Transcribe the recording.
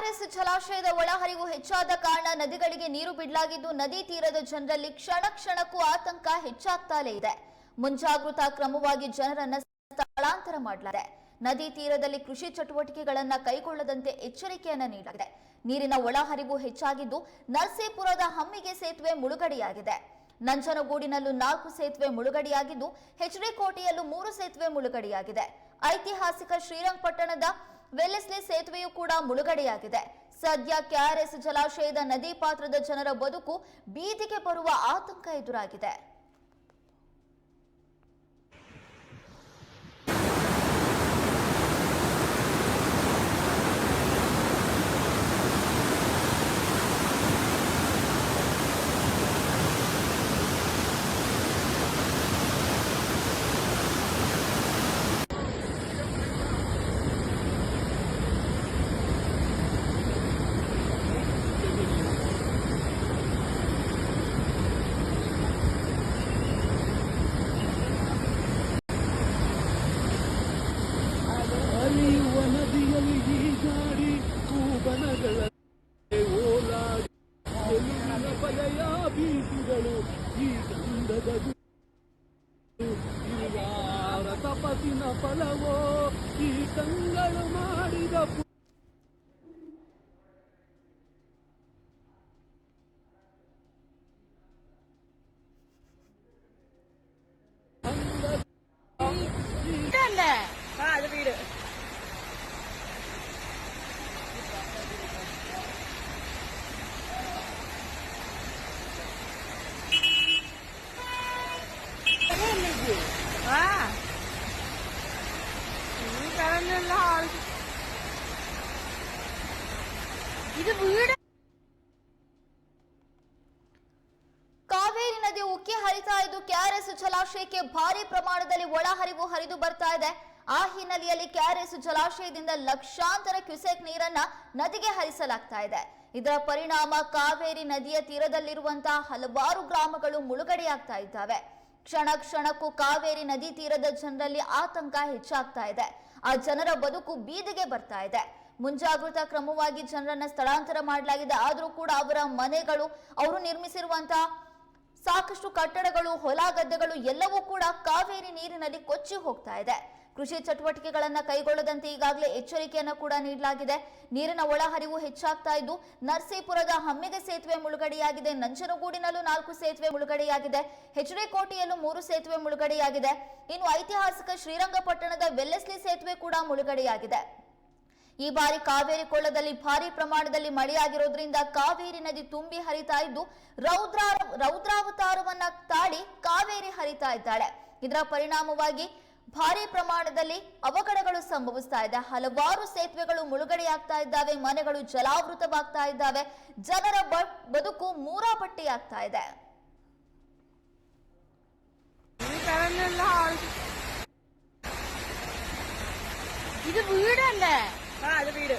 KRS ಜಲಾಶಯದ ಒಳಹರಿವು ಹೆಚ್ಚಾದ ಕಾರಣ ನದಿಗಳಿಗೆ ನೀರು ಬಿಡಲಾಗಿದ್ದು, ನದಿ ತೀರದ ಜನರಲ್ಲಿ ಕ್ಷಣ ಕ್ಷಣಕ್ಕೂ ಆತಂಕ ಹೆಚ್ಚಾಗ್ತಾಲೇ ಇದೆ. ಮುಂಜಾಗೃತಾ ಕ್ರಮವಾಗಿ ಜನರನ್ನ ಸ್ಥಳಾಂತರ ಮಾಡಲಾಗಿದೆ. ನದಿ ತೀರದಲ್ಲಿ ಕೃಷಿ ಚಟುವಟಿಕೆಗಳನ್ನ ಕೈಗೊಳ್ಳದಂತೆ ಎಚ್ಚರಿಕೆಯನ್ನ ನೀಡಲಾಗಿದೆ. ನೀರಿನ ಒಳಹರಿವು ಹೆಚ್ಚಾಗಿದ್ದು, ನರಸೀಪುರದ ಹಮ್ಮಿಗೆ ಸೇತುವೆ ಮುಳುಗಡೆಯಾಗಿದೆ. ನಂಜನಗೂಡಿನಲ್ಲೂ ನಾಲ್ಕು ಸೇತುವೆ ಮುಳುಗಡೆಯಾಗಿದ್ದು ಹೆಚ್ಡಿಕೋಟೆಯಲ್ಲೂ ಮೂರು ಸೇತುವೆ ಮುಳುಗಡೆಯಾಗಿದೆ. ಐತಿಹಾಸಿಕ ಶ್ರೀರಂಗಪಟ್ಟಣದ ವೆಲ್ಲೆಸ್ಲೆ ಸೇತುವೆಯೂ ಕೂಡ ಮುಳುಗಡೆಯಾಗಿದೆ. ಸದ್ಯ ಕೆಆರ್ಎಸ್ ಜಲಾಶಯದ ನದಿ ಪಾತ್ರದ ಜನರ ಬದುಕು ಬೀದಿಗೆ ಬರುವ ಆತಂಕ ಎದುರಾಗಿದೆ. ತಪಸಿನ ಫಲವೋ ಈ ಕಂಗಳು ಮಾಡಿದ அது வீடு ഇത് വീട് ಕಾವೇರಿ ನದಿ ಉಕ್ಕಿ ಹರಿತಾ ಇದ್ದು ಕೆಆರ್ಎಸ್ ಜಲಾಶಯಕ್ಕೆ ಭಾರಿ ಪ್ರಮಾಣದಲ್ಲಿ ಒಳಹರಿವು ಹರಿದು ಬರ್ತಾ ಇದೆ ಆ ಹಿನ್ನೆಲೆಯಲ್ಲಿ ಕೆಆರ್ಎಸ್ ಜಲಾಶಯದಿಂದ ಲಕ್ಷಾಂತರ ಕ್ಯುಸೆಕ್ ನೀರನ್ನ ನದಿಗೆ ಹರಿಸಲಾಗ್ತಾ ಇದೆ ಇದರ ಪರಿಣಾಮ ಕಾವೇರಿ ನದಿಯ ತೀರದಲ್ಲಿರುವಂತಹ ಹಲವಾರು ಗ್ರಾಮಗಳು ಮುಳುಗಡೆಯಾಗ್ತಾ ಇದ್ದಾವೆ ಕ್ಷಣ ಕ್ಷಣಕ್ಕೂ ಕಾವೇರಿ ನದಿ ತೀರದ ಜನರಲ್ಲಿ ಆತಂಕ ಹೆಚ್ಚಾಗ್ತಾ ಇದೆ ಆ ಜನರ ಬದುಕು ಬೀದಿಗೆ ಬರ್ತಾ ಇದೆ ಮುಂಜಾಗೃತಾ ಕ್ರಮವಾಗಿ ಜನರನ್ನ ಸ್ಥಳಾಂತರ ಮಾಡಲಾಗಿದೆ. ಆದರೂ ಕೂಡ ಅವರ ಮನೆಗಳು, ಅವರು ನಿರ್ಮಿಸಿರುವಂತಹ ಸಾಕಷ್ಟು ಕಟ್ಟಡಗಳು, ಹೊಲ ಗದ್ದೆಗಳು ಎಲ್ಲವೂ ಕೂಡ ಕಾವೇರಿ ನೀರಿನಲ್ಲಿ ಕೊಚ್ಚಿ ಹೋಗ್ತಾ ಇದೆ. ಕೃಷಿ ಚಟುವಟಿಕೆಗಳನ್ನ ಕೈಗೊಳ್ಳದಂತೆ ಈಗಾಗಲೇ ಎಚ್ಚರಿಕೆಯನ್ನು ಕೂಡ ನೀಡಲಾಗಿದೆ. ನೀರಿನ ಒಳಹರಿವು ಹೆಚ್ಚಾಗ್ತಾ ಇದ್ದು, ನರಸೀಪುರದ ಹಮ್ಮಿಗೆ ಸೇತುವೆ ಮುಳುಗಡೆಯಾಗಿದೆ. ನಂಜನಗೂಡಿನಲ್ಲೂ ನಾಲ್ಕು ಸೇತುವೆ ಮುಳುಗಡೆಯಾಗಿದೆ. ಹೆಚ್ಡಿ ಕೋಟೆಯಲ್ಲೂ ಮೂರು ಸೇತುವೆ ಮುಳುಗಡೆಯಾಗಿದೆ. ಇನ್ನು ಐತಿಹಾಸಿಕ ಶ್ರೀರಂಗಪಟ್ಟಣದ ವೆಲ್ಲೆಸ್ಲಿ ಸೇತುವೆ ಕೂಡ ಮುಳುಗಡೆಯಾಗಿದೆ. ಈ ಬಾರಿ ಕಾವೇರಿ ಕೊಳ್ಳದಲ್ಲಿ ಭಾರಿ ಪ್ರಮಾಣದಲ್ಲಿ ಮಳೆಯಾಗಿರೋದ್ರಿಂದ ಕಾವೇರಿ ನದಿ ತುಂಬಿ ಹರಿತಾ ಇದ್ದು ರೌದ್ರ ರೌದ್ರಾವತಾರವನ್ನ ತಾಳಿ ಕಾವೇರಿ ಹರಿತಾ ಇದ್ದಾಳೆ ಇದರ ಪರಿಣಾಮವಾಗಿ ಭಾರಿ ಪ್ರಮಾಣದಲ್ಲಿ ಅವಘಡಗಳು ಸಂಭವಿಸ್ತಾ ಇದೆ ಹಲವಾರು ಸೇತುವೆಗಳು ಮುಳುಗಡೆಯಾಗ್ತಾ ಇದ್ದಾವೆ ಮನೆಗಳು ಜಲಾವೃತವಾಗ್ತಾ ಇದ್ದಾವೆ ಜನರ ಬ- ಬದುಕು ಮೂರಾಪಟ್ಟಿಯಾಗ್ತಾ ಇದೆ ഈ പറഞ്ഞുള്ള ആൾ ഇത് വീടല്ലേ ആ അത് വീട്